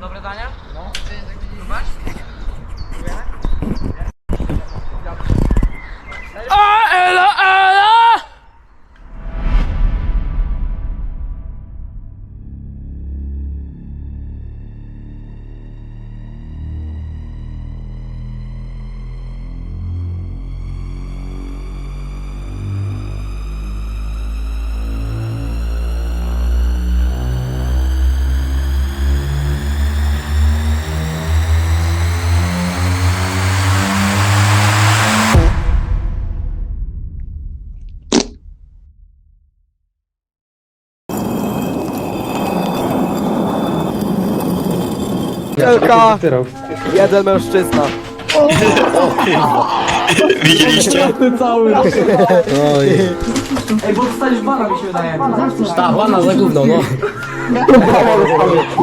Dobre dania? No. Próbować? Wielka! Jeden mężczyzna. Widzieliście? Ej, bo dostaliś bana mi się wydaje. Ta, pana za gówno, no.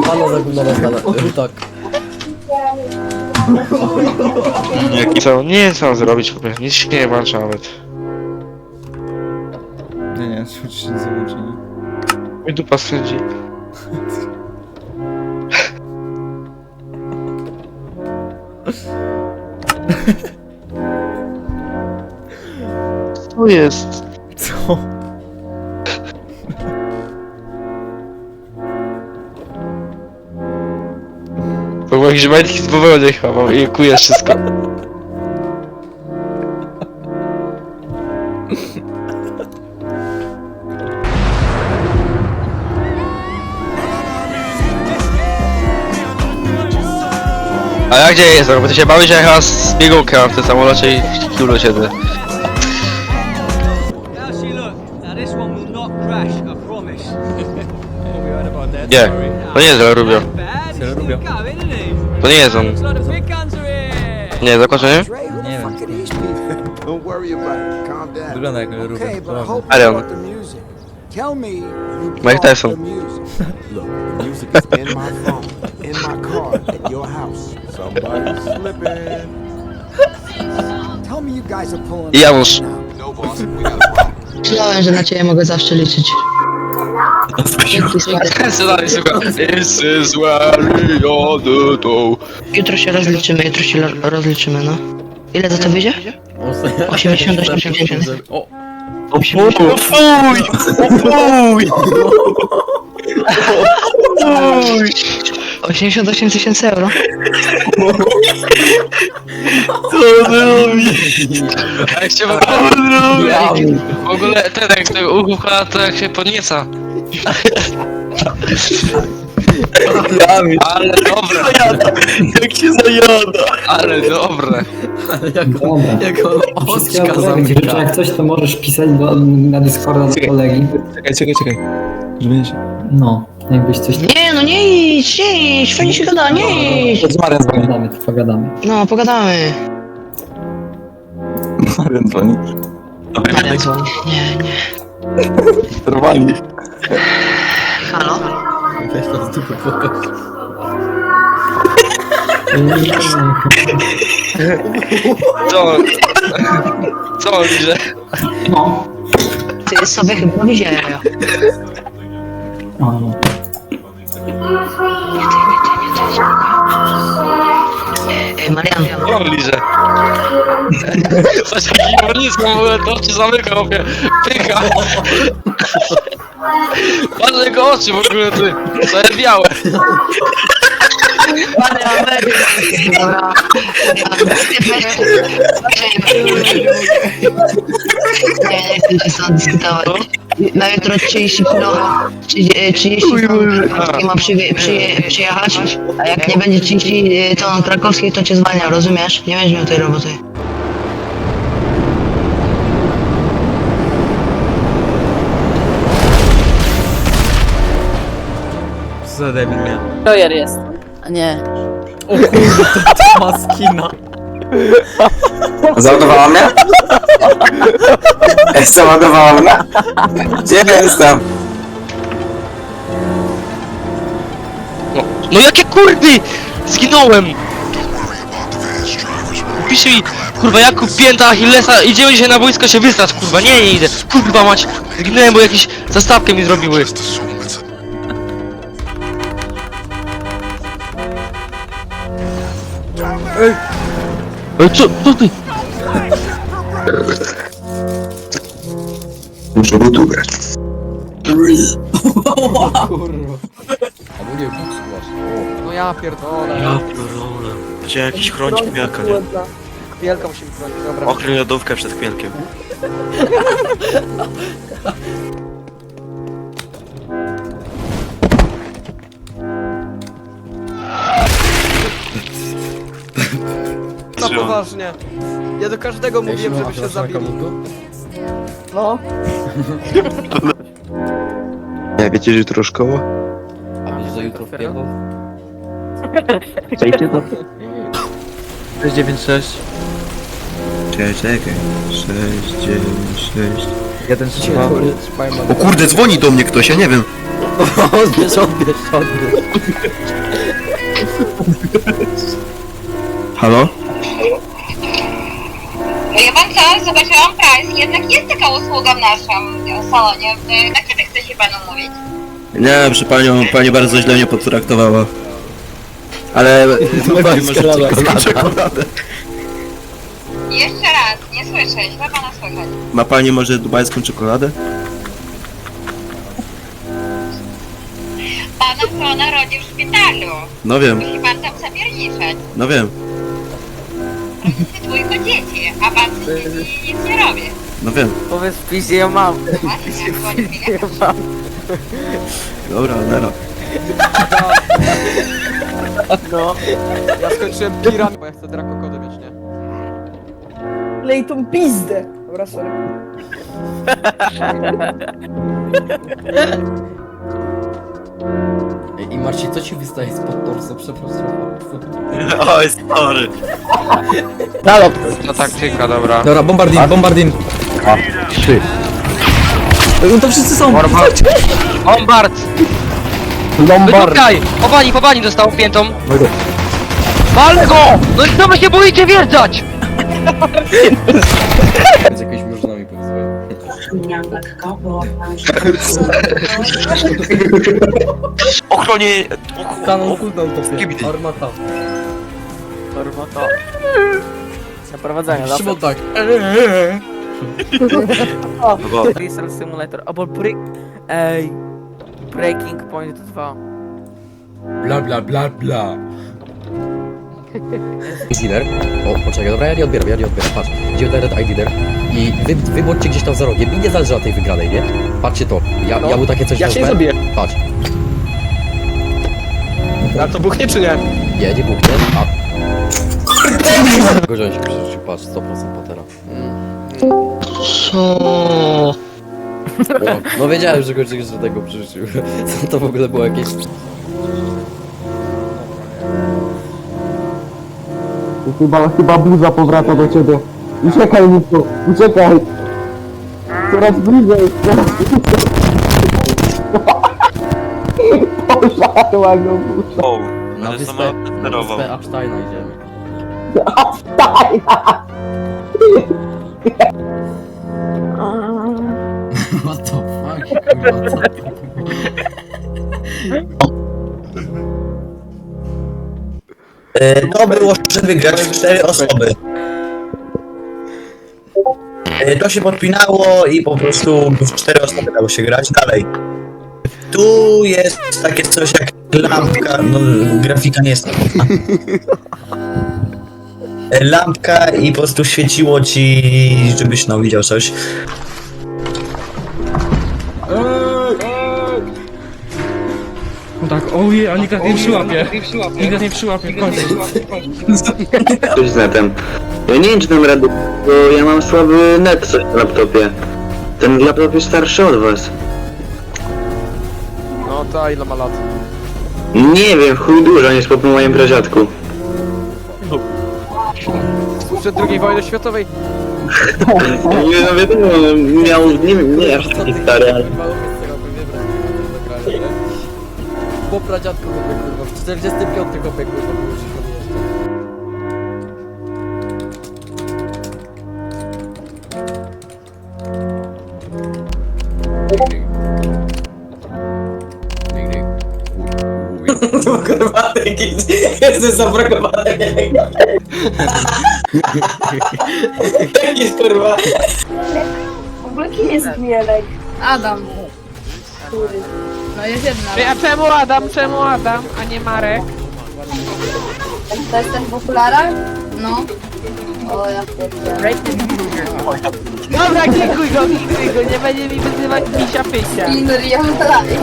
Pana za gówno dostana. Tak. Jaki co? Nie wiem co mam zrobić, chłopie. Nic się nie walczę nawet. Nie, nie, czuć się załączenie. Mój dupa sędzi. Co jest? Co? Był jakiś majtki z bawełny chyba, i kuje wszystko. A ja gdzie jestem? Bo ty się bawisz, że ja chyba z biegunkę mam w tym samolocie i w kiulu siedzę. Nie, to nie jest El Rubio. He? To nie jest on. Nie, zakończenie? Nie wiem. Don't worry about it. Calm down. Wygląda jak I me you Mike Tyson. Look, the music is in my phone, in my car, at your house. Somebody's slipping. Tell me you guys are pulling Janusz. now. No, boss, we got a problem. Myślałem, że na ciebie mogę zawsze liczyć. Dzięki, słuchaj. This is where you're the door. Jutro się rozliczymy, jutro się lo- rozliczymy, no. Ile za to wyjdzie? 80, 80. O, 80. O fuj! O fuj! 88 tysięcy euro. Co on robi? Jak się w ogóle robi? W ogóle ten jak tego uchucha to jak się podnieca. Ale dobre. Jak się zajada. Ale dobre. Jak, jak on oczka zamyka. Jak coś, to możesz pisać do, na Discorda do kolegi. czekaj, czekaj, czekaj. Żeby nie się... No, jakbyś coś... Nie, no nie idź, nie idź, fajnie się gada, nie idź. Z Marian dzwoni. Pogadamy, to pogadamy. No, pogadamy. Marian dzwoni. Marian dzwoni. Nie, nie. Trwali. Halo? Weź to z dupy pokaż. Co on? Co on widzę? No. Ty sobie chyba. O, no. Marian, on liże? Coś nic, w się zamyka, chłopie. Pycha. Patrz jego oczy w ogóle, ty. Całe białe. Marian, Dobra. Nie, nie chcę się stąd dyskutować. Na jutro 30 kilo, 30 30 ton krakowskiej ma przywie, przyje, przyjechać, a jak nie będzie 30 ton krakowskiej, to cię zwalnia, rozumiesz? Nie będziesz miał tej roboty. Co za debil miał. Royer jest. A nie. Ma skina. Załadowała mnie? Załadowała mnie? Gdzie jestem? No, no jakie kurwy! Zginąłem! Pisze mi, kurwa, Jakub Pięta Achillesa, idziemy dzisiaj na wojsko się wystać, kurwa, nie, nie idę. Kurwa mać, zginąłem, bo jakieś zastawkę mi zrobiły. Ej, co, co ty? Muszę go tu grać. No ja pierdolę. Ja pierdolę. Gdzie jakiś chronić kmiaka, nie? Wielka musimy chronić, dobra. Okryj lodówkę przed kmielkiem. No poważnie. Ja do każdego mówiłem, żeby się zabili. No. Ja wiecie, że jutro szkoła? A wiesz, że jutro w pierdol? 696. Czekaj, czekaj. 6, 9, 6. Jeden trzyma. O kurde, dzwoni do mnie ktoś, ja nie wiem. Odbierz, odbierz, odbierz. Halo? Ja pan co? Zobaczyłam price. Jednak jest taka usługa w naszym salonie. E, Na kiedy chce się panu mówić? Nie, proszę panią, pani bardzo źle mnie potraktowała. Ale... pani może czekoladę. Jeszcze raz, nie słyszę, źle pana słychać. Ma pani może dubajską czekoladę? Pana żona rodzi w szpitalu. No wiem, Musi pan tam zapierniczać. no wiem, Dwójko dzieci, a pan z dzieci nic nie robi. no wiem. Powiedz w piździe, ja mam. Właśnie, dzwoni mi, nie? Dobra, nara. No. Ja skończyłem piran, bo ja chcę drakokody mieć, nie? Lej tą pizdę. Dobra, sorry. Ej, I Marcin, co ci wystaje spod torsu? Przepraszam. Oj, sorry. No taktyka, dobra. Dobra, bombardin, bombardin. Trzy. No to wszyscy są. Bombard! Wyciągaj! Chowani, chowani dostał piętą. Wal go! No i co wy się boicie wjeżdżać? Ochronie... Kanon cooldown to Armata. Armata. Zaprowadzenia, Szymon tak. Crystal Simulator, albo break... Ej... Breaking Point 2. Bla bla bla bla. Dealer. O, poczekaj, dobra, ja nie odbieram, ja nie odbieram, patrz. Idzie Red ID dealer i wy, wybądźcie gdzieś tam za rogiem i nie zależy od tej wygranej, nie? Patrzcie to, ja, ja mu takie coś Ja się wezmę. zabiję. Patrz, A to buchnie czy nie? nie, nie buchnie, a... Gorzej się przerzucił, patrz, 100% patera. Mm. Co? No, no wiedziałem, że gorzej że tego przerzucił. Co to w ogóle było jakieś... Chyba, chyba buza powraca do ciebie. Uciekaj, Niku, uciekaj. Coraz bliżej, coraz bliżej. Pożarła go burza. O, Na ale wyspę, samolot na sterował. wyspę Epsteina idziemy. What the fuck, kurwa, co? To było, żeby grać w cztery osoby. E, To się podpinało i po prostu w cztery osoby dało się grać dalej. Tu jest takie coś jak lampka, no grafika nie jest. E, Lampka i po prostu świeciło ci, żebyś no widział coś. Ojej, a nikt nie przyłapie. Nikt nie przyłapie, w końcu. Coś z netem. Ja nie wiem czy dam radę, bo ja mam słaby net coś na laptopie. Ten laptop jest starszy od was. No to ile ma lat? Nie wiem, chuj dużo, nie jest po moim pradziadku. Sprzed II wojny światowej. Nie no wiadomo, miał, nie wiem, nie aż taki stary, ale... Po pradziadku chłopie, kurwa, w 45 chłopie, kurwa, było przychodzi jeszcze. Uj, uj. Tu kurwa jakiś... Jestem zablokowany. Jakiś kurwa... W ogóle kim jest Mielek? Adam. Który? No jest jedna. A czemu Adam? Czemu Adam, a nie Marek? To jest ten w okularach? No. O ja pierdolę. Dobra, kikuj go, kikuj go, nie będzie mi wyzywać misia pysia. In real life.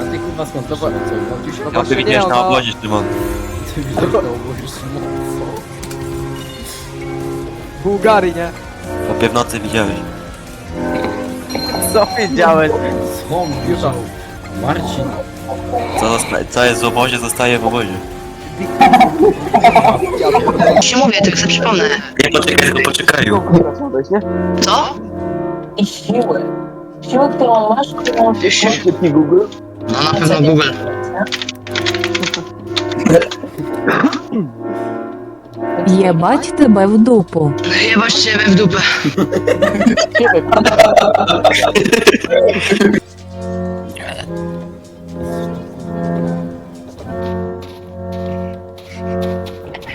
A ty kurwa skąd to co? Gwałcił się? No ty widziałeś na oblodzie, Szymon. Ty widziałeś na obozie Szymon? Bułgari, nie? Po nocy widziałeś. Co widziałeś? Co bierze? Marcin. Co, co jest w obozie, zostaje w obozie. Już ci mówię, tylko sobie przypomnę. Nie poczekaj, tylko poczekaju. Co? I siłę. Siłę, którą masz, którą... Nie Google. No na pewno Google. Єбать тебе в дупу. Jebać ciebie w dupę.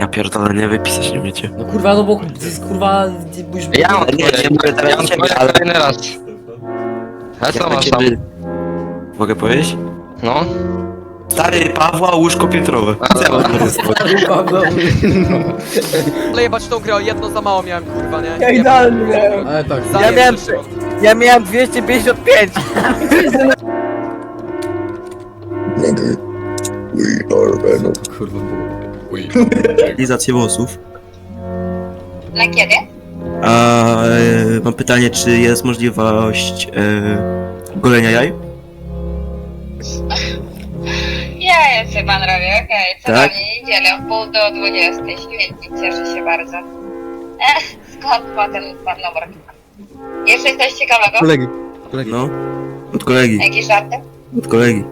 Ja pierdolę, nie wypisać nie umiecie. No kurwa, no bo to jest kurwa... Już... Ja mam Nie, nie teraz ja mam do ciebie, ale- kolejny raz. Ja co masz tam? Mogę powiedzieć? No. Stary Pawła, łóżko piętrowe. Lejebać tą grę, o jedno za mało miałem, kurwa, nie? Ja idealnie miałem. Ale tak, Ja miałem, ja miałem 255. kurwa było. Stylizację włosów. Na kiedy? A e, mam pytanie, czy jest możliwość e, golenia jaj? Ja sobie pan robi, okej. Co Tak? pan niedzielę, w pół do dwudziestej. Świetnie, cieszę się bardzo. Ech, skąd ma ten pan numer? Jeszcze coś ciekawego? Kolegi. No. Od kolegi. Jakieś żarty? Od kolegi.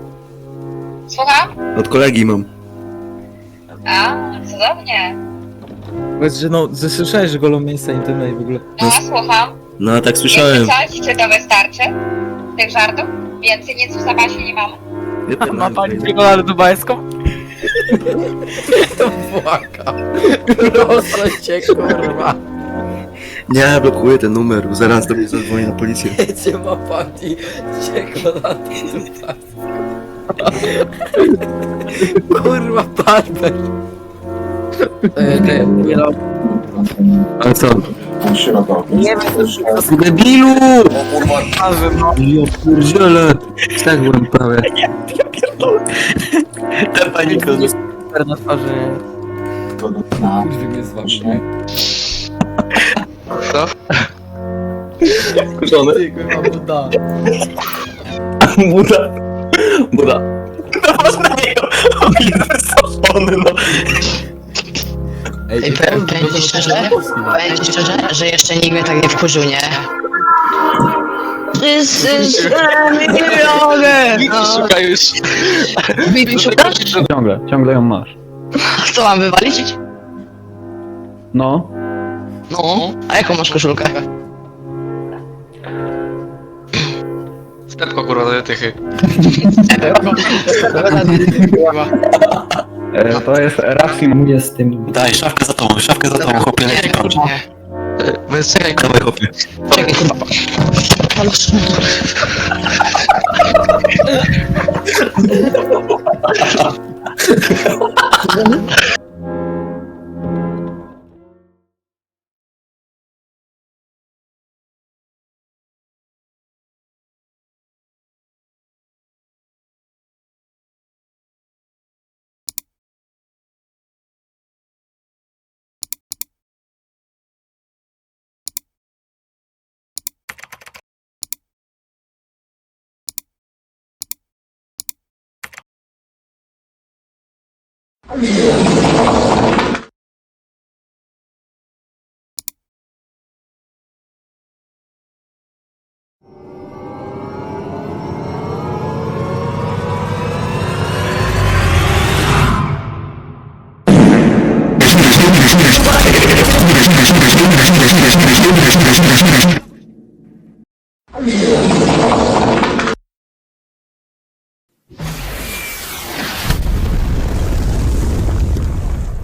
Słucham? Od kolegi mam. A, cudownie. Powiedz, że no, słyszałeś, że golą miejsca intymne i w ogóle. No, słucham. No tak słyszałem. Jeszcze coś? Czy to wystarczy? Tych żartów? Więcej nic w zapasie nie mamy. Ma pani czekolady dubajską? Błaka. Proszę cię, kurwa. Nie, blokuję ten numer. Zaraz do mnie zadzwoni na policję. Wiecie, ma pani czekolady tutaj. Kurwa, barber. E, te, nie no. Ale co? Nie wiem, Debilu! Ja pierdzielę. Stegłem prawie. Ten paniko. super na twarzy. Kurwa mnie z wami, nie? Co? Kurzony. Ty, kurwa, buda. Buda. Buda. No masz na niego. On jest wysoczony, no. Ej, powiem to- ci szczerze, powiem ci szczerze, że jeszcze nikt mnie tak nie wkurzył, nie? This is szuka już. Wiki szukasz? Ciągle, ciągle ją masz. Co mam wywalić? No. No. A jaką masz koszulkę? Sterko kurwa do tychy. E, to jest Rafim. Mówię z tym. Daj, szafkę za tobą, szafkę za tobą, chłopie, leci kończy. Więc e, czekaj kurwa. Dawaj, chłopie. Czekaj kurwa.